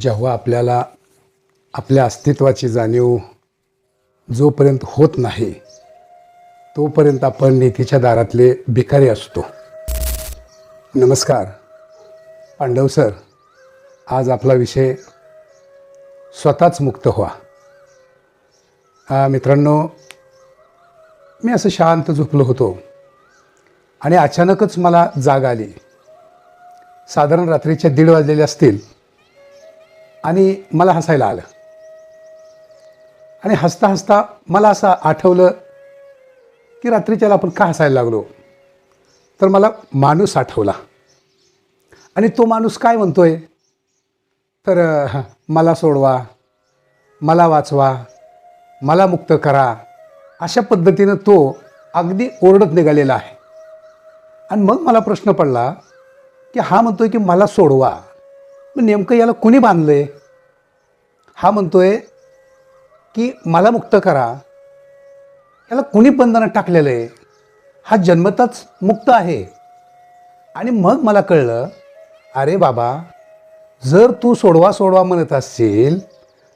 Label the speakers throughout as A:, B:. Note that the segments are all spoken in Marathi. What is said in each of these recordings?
A: जेव्हा आपल्याला आपल्या अस्तित्वाची जाणीव जोपर्यंत होत नाही तोपर्यंत आपण नीतीच्या दारातले भिकारी असतो. नमस्कार. पांडव सर आज आपला विषय स्वतःच मुक्त व्हा. मित्रांनो मी असं शांत झोपलो होतो आणि अचानकच मला जाग आली. साधारण रात्रीच्या दीड वाजलेले असतील. आणि मला हसायला आलं. आणि हसता हसता मला असं आठवलं की रात्रीच्याला आपण का हसायला लागलो? तर मला माणूस आठवला. आणि तो माणूस काय म्हणतोय? तर मला सोडवा मला वाचवा मला मुक्त करा. अशा पद्धतीनं तो अगदी ओरडत निघालेला आहे. आणि मग मला प्रश्न पडला की हा म्हणतोय की मला सोडवा. मग नेमकं याला कुणी बांधलंय? हा म्हणतोय की मला मुक्त करा. याला कुणी बंधनात टाकलेलं आहे हा जन्मताच मुक्त आहे. आणि मग मला कळलं अरे बाबा जर तू सोडवा सोडवा म्हणत असशील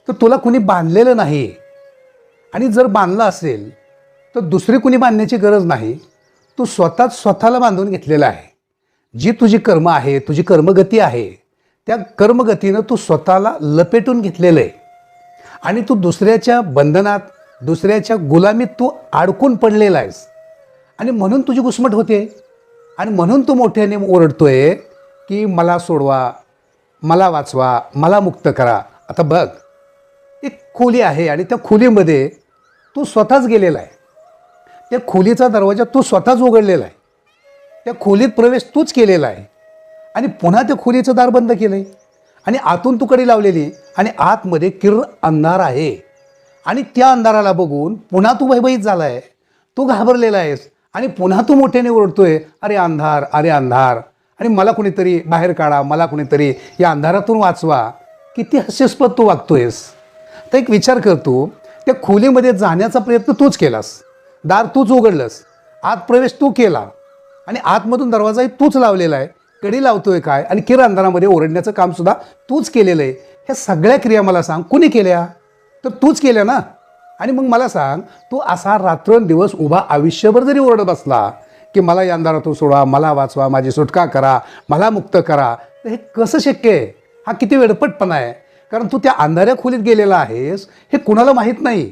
A: तर तुला कुणी बांधलेलं नाही. आणि जर बांधलं असेल तर दुसरी कुणी बांधण्याची गरज नाही. तू स्वतःच स्वतःला बांधून घेतलेलं आहे. जी तुझी कर्म आहे तुझी कर्मगती आहे त्या कर्मगतीनं तू स्वतःला लपेटून घेतलेलं आहे. आणि तू दुसऱ्याच्या बंधनात दुसऱ्याच्या गुलामीत तू अडकून पडलेला आहेस. आणि म्हणून तुझी घुसमट होते. आणि म्हणून तू मोठ्याने ओरडतोय की मला सोडवा मला वाचवा मला मुक्त करा. आता बघ एक खोली आहे आणि त्या खोलीमध्ये तू स्वतःच गेलेला आहे. त्या खोलीचा दरवाजा तू स्वतःच उघडलेला आहे. त्या खोलीत प्रवेश तूच केलेला आहे. आणि पुन्हा त्या खोलीचं दार बंद केलं आहे आणि आतून तू लावलेली लावलेली आणि आतमध्ये किर्र अंधार आहे. आणि त्या अंधाराला बघून पुन्हा तू भयभीत झाला आहे तू घाबरलेला आहेस. आणि पुन्हा तू मोठ्याने ओरडतोय अरे अंधार अरे अंधार. आणि मला कुणीतरी बाहेर काढा मला कुणीतरी या अंधारातून वाचवा. किती हास्यास्पद तू वागतोयस. तर एक विचार करतो त्या खोलीमध्ये जाण्याचा प्रयत्न तूच केलास. दार तूच उघडलंस. आत प्रवेश तू केला. आणि आतमधून दरवाजाही तूच लावलेला आहे. कडी लावतोय काय? आणि किर अंधारामध्ये ओरडण्याचं काम सुद्धा तूच केलेलं आहे. ह्या सगळ्या क्रिया मला सांग. कुणी केल्या? तर तूच केल्या ना? आणि मग मला सांग तू असा रात्रंदिवस उभा आयुष्यभर जरी ओरडत बसला की मला या अंधारातून सोडा मला वाचवा माझी सुटका करा मला मुक्त करा तर हे कसं शक्य आहे? हा किती वेडपटपणा आहे. कारण तू त्या अंधाऱ्या खोलीत गेलेला आहेस हे कुणाला माहीत नाही.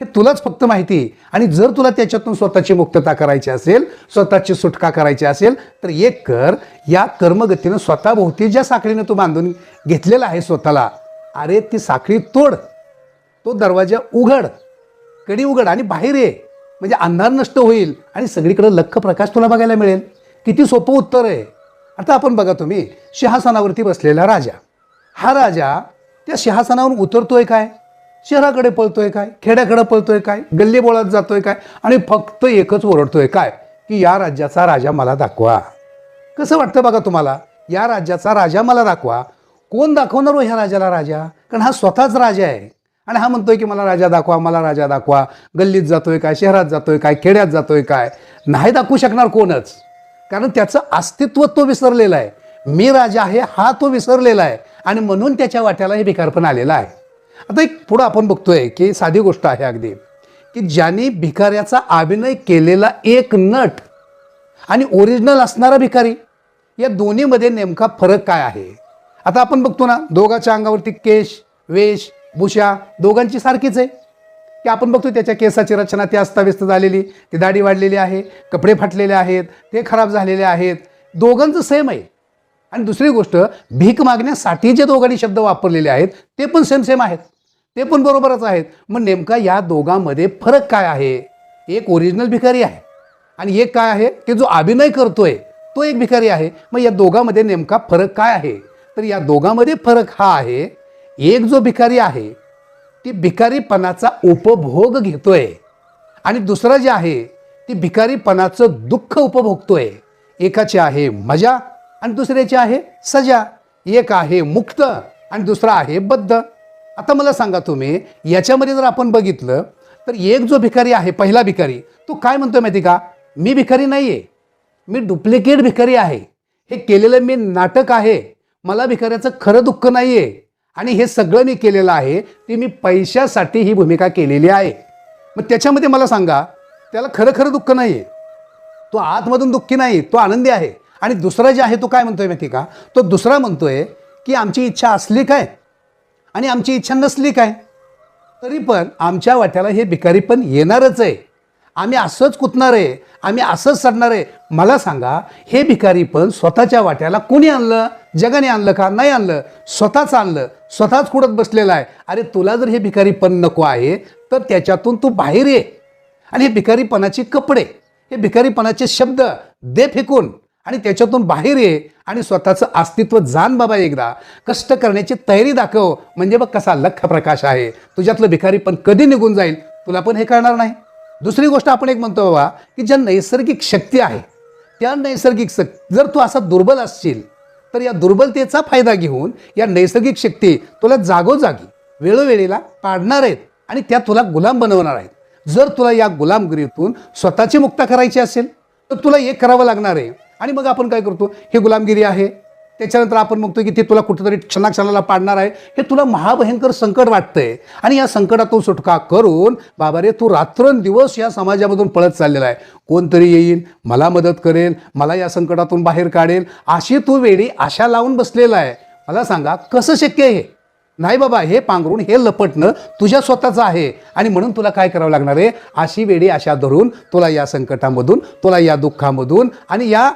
A: हे तुलाच फक्त माहिती आहे. आणि जर तुला त्याच्यातून स्वतःची मुक्तता करायची असेल स्वतःची सुटका करायची असेल तर एक कर या कर्मगतीनं स्वतःभोवती ज्या साखळीनं तू बांधून घेतलेला आहे स्वतःला अरे ती साखळी तोड. तो दरवाजा उघड. कडी उघड आणि बाहेर ये. म्हणजे अंधार नष्ट होईल आणि सगळीकडे लख प्रकाश तुला बघायला मिळेल. किती सोपं उत्तर आहे. आता आपण बघा तुम्ही सिंहासनावरती बसलेला राजा. हा राजा त्या सिंहासनावरून उतरतोय काय? शहराकडे पळतोय काय? खेड्याकडे पळतोय काय? गल्ली बोळात जातोय काय? आणि फक्त एकच ओरडतोय काय? की या राज्याचा राजा मला दाखवा. कसं वाटतं बघा तुम्हाला? या राज्याचा राजा मला दाखवा. कोण दाखवणार हो ह्या राजाला राजा? कारण हा स्वतःच राजा आहे. आणि हा म्हणतोय की मला राजा दाखवा मला राजा दाखवा. गल्लीत जातोय काय? शहरात जातोय काय? खेड्यात जातोय काय? नाही दाखवू शकणार कोणच. कारण त्याचं अस्तित्व तो विसरलेला आहे. मी राजा आहे हा तो विसरलेला आहे. आणि म्हणून त्याच्या वाट्याला हे भिकारपण आलेलं आहे. आता एक पुढं आपण बघतोय की साधी गोष्ट आहे अगदी की ज्यांनी भिकाऱ्याचा अभिनय केलेला एक नट आणि ओरिजिनल असणारा भिकारी या दोन्हीमध्ये नेमका फरक काय आहे? आता आपण बघतो ना दोघांच्या अंगावरती केश वेश भूषा दोघांची सारखीच आहे. की आपण बघतो त्याच्या केसाची रचना ती अस्ताव्यस्त झालेली ती दाढी वाढलेली आहे कपडे फाटलेले आहेत ते खराब झालेले आहेत. दोघांचं सेम आहे. आणि दुसरी गोष्ट भीक मागण्यासाठी जे दोघांनी शब्द वापरलेले आहेत ते पण सेम सेम आहेत. ते पण बरोबरच आहेत. मग नेमका या दोघांमध्ये फरक काय आहे? एक ओरिजिनल भिकारी आहे आणि एक काय आहे? की जो अभिनय करतोय तो एक भिकारी आहे. मग या दोघांमध्ये नेमका फरक काय आहे? तर या दोघांमध्ये फरक हा आहे एक जो भिकारी आहे ती भिकारीपणाचा उपभोग घेतोय. आणि दुसरा जे आहे ती भिकारीपणाचं दुःख उपभोगतोय. एकाची आहे मजा आणि दुसऱ्याची आहे सजा. एक आहे मुक्त आणि दुसरा आहे बद्ध. आता मला सांगा तुम्ही याच्यामध्ये जर आपण बघितलं तर एक जो भिकारी आहे पहिला भिकारी तो काय म्हणतो माहिती का? मी भिकारी नाही आहे मी डुप्लिकेट भिकारी आहे. हे केलेलं मी नाटक आहे. मला भिकाऱ्याचं खरं दुःख नाही आहे आणि हे सगळं मी केलेलं आहे ते मी पैशासाठी ही भूमिका केलेली आहे. मग त्याच्यामध्ये मला सांगा त्याला खरं खरं दुःख नाही आहे तो आतमधून दुःखी नाही तो आनंदी आहे. आणि दुसरा जे आहे तो काय म्हणतोय माहिती का? तो दुसरा म्हणतोय की आमची इच्छा असली काय? आणि आमची इच्छा नसली काय? तरी पण आमच्या वाट्याला हे भिकारी पण येणारच आहे. आम्ही असंच कुतणार आहे आम्ही असंच सडणार आहे. मला सांगा हे भिकारी पण स्वतःच्या वाट्याला कोणी आणलं? जगाने आणलं का? नाही आणलं. स्वतःच आणलं. स्वतःच कुडत बसलेला आहे. अरे तुला जर हे भिकारी पण नको आहे तर त्याच्यातून तू बाहेर ये. आणि हे भिकारीपणाचे कपडे हे भिकारीपणाचे शब्द दे फेकून. आणि त्याच्यातून बाहेर ये आणि स्वतःचं अस्तित्व जाण बाबा एकदा. कष्ट करण्याची तयारी दाखव. म्हणजे बघ कसा लख प्रकाश आहे. तुझ्यातलं भिकारी पण कधी निघून जाईल? तुला पण हे कळणार नाही. दुसरी गोष्ट आपण एक म्हणतो बाबा की ज्या नैसर्गिक शक्ती आहे त्या नैसर्गिक शक्ती जर तू असा दुर्बल असशील तर या दुर्बलतेचा फायदा घेऊन या नैसर्गिक शक्ती तुला जागोजागी वेळोवेळीला पाडणार आहेत आणि त्या तुला गुलाम बनवणार आहेत. जर तुला या गुलामगिरीतून स्वतःची मुक्ता करायची असेल तर तुला एक करावं लागणार आहे. आणि मग आपण काय करतो? हे गुलामगिरी आहे. त्याच्यानंतर आपण बघतो की ते तुला कुठेतरी क्षणाक्षणाला पाडणार आहे. हे तुला महाभयंकर संकट वाटतंय. आणि या संकटातून सुटका करून बाबा रे तू रात्रंदिवस या समाजामधून पळत चाललेला आहे. कोणतरी येईल मला मदत करेल मला या संकटातून बाहेर काढेल. अशी तू वेळी आशा लावून बसलेला आहे. मला सांगा कसं शक्य आहे? नाही बाबा हे पांघरून हे लपटणं तुझ्या स्वतःचं आहे. आणि म्हणून तुला काय करावं लागणार आहे? अशी वेळी आशा धरून तुला या संकटामधून तुला या दुःखामधून आणि या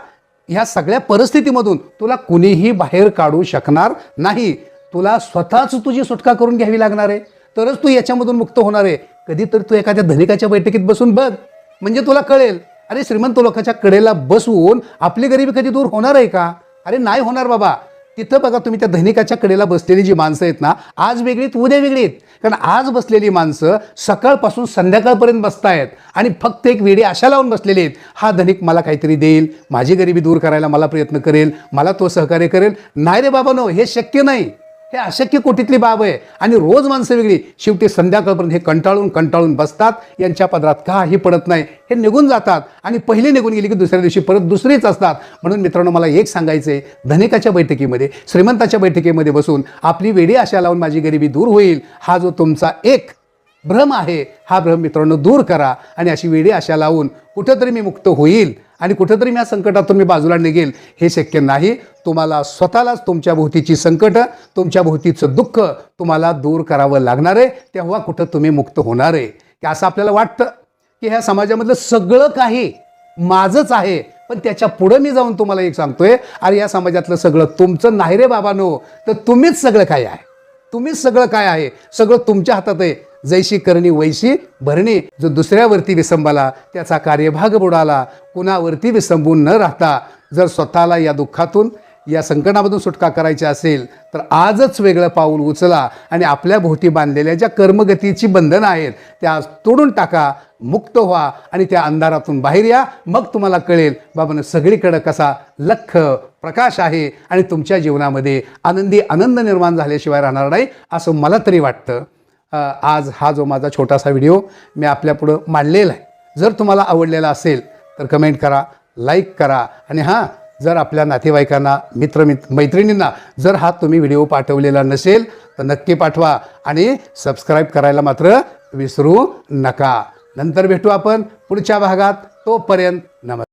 A: ह्या सगळ्या परिस्थितीमधून तुला कुणीही बाहेर काढू शकणार नाही. तुला स्वतःच तुझी सुटका करून घ्यावी लागणार आहे. तरच तू याच्यामधून मुक्त होणार आहे. कधीतरी तू एखाद्या धनिकाच्या बैठकीत बसून बघ. म्हणजे तुला कळेल अरे श्रीमंत लोकांच्या कडेला बसवून आपली गरिबी कधी दूर होणार आहे का? अरे नाही होणार बाबा. तिथं बघा तुम्ही त्या धनिकाच्या कडेला बसलेली जी माणसं आहेत ना आज वेगळीत उद्या वेगळी आहेत कारण आज बसलेली माणसं सकाळपासून संध्याकाळपर्यंत बसतायत आणि फक्त एक वेळी आशा लावून बसलेली आहेत हा धनिक मला काहीतरी देईल माझी गरिबी दूर करायला मला प्रयत्न करेल मला तो सहकार्य करेल. नाही रे बाबा नो हे शक्य नाही. हे अशक्य कोटीतली बाब आहे. आणि रोज माणसं वेगळी. शेवटी संध्याकाळपर्यंत हे कंटाळून कंटाळून बसतात. यांच्या पदरात काही पडत नाही. हे निघून जातात. आणि पहिले निघून गेली की दुसऱ्या दिवशी परत दुसरीच असतात. म्हणून मित्रांनो मला एक सांगायचं आहे धनिकाच्या बैठकीमध्ये श्रीमंताच्या बैठकीमध्ये बसून आपली वेळी आशा लावून माझी गरिबी दूर होईल. हा जो तुमचा एक भ्रम आहे हा भ्रम मित्रांनो दूर करा आणि अशी वेळी आशा लावून कुठंतरी मी मुक्त होईल आणि कुठंतरी मी या संकटातून मी बाजूला निघेल हे शक्य नाही. तुम्हाला स्वतःलाच तुमच्या भोवतीची संकटं तुमच्या भोवतीचं दुःख तुम्हाला दूर करावं लागणार आहे तेव्हा कुठं तुम्ही मुक्त होणार आहे. की असं आपल्याला वाटतं की ह्या समाजामधलं सगळं काही माझंच आहे पण त्याच्या पुढं मी जाऊन तुम्हाला एक सांगतोय अरे या समाजातलं सगळं तुमचं नाही रे बाबानो तर तुम्हीच सगळं काय आहे? तुम्हीच सगळं काय आहे? सगळं तुमच्या हातात आहे. जैशी करणी वैशी भरणी. जो दुसऱ्यावरती विसंबाला त्याचा कार्यभाग बुडाला. कुणावरती विसंबून न राहता जर स्वतःला या दुःखातून या संकटामधून सुटका करायची असेल तर आजच वेगळं पाऊल उचला आणि आपल्या भोवती बांधलेल्या ज्या कर्मगतीची बंधनं आहेत त्या तोडून टाका मुक्त व्हा आणि त्या अंधारातून बाहेर या. मग तुम्हाला कळेल बाबानं सगळीकडं कसा लख प्रकाश आहे आणि तुमच्या जीवनामध्ये आनंदी आनंद निर्माण झाल्याशिवाय राहणार नाही असं मला तरी वाटतं. आज हा जो माझा छोटासा व्हिडिओ मी आपल्यापुढं मांडलेला आहे. जर तुम्हाला आवडलेला असेल तर कमेंट करा लाईक करा. आणि हां जर आपल्या नातेवाईकांना मित्र मित्र मैत्रिणींना जर हा तुम्ही व्हिडिओ पाठवलेला नसेल तर नक्की पाठवा. आणि सबस्क्राईब करायला मात्र विसरू नका. नंतर भेटू आपण पुढच्या भागात. तोपर्यंत नमस्कार.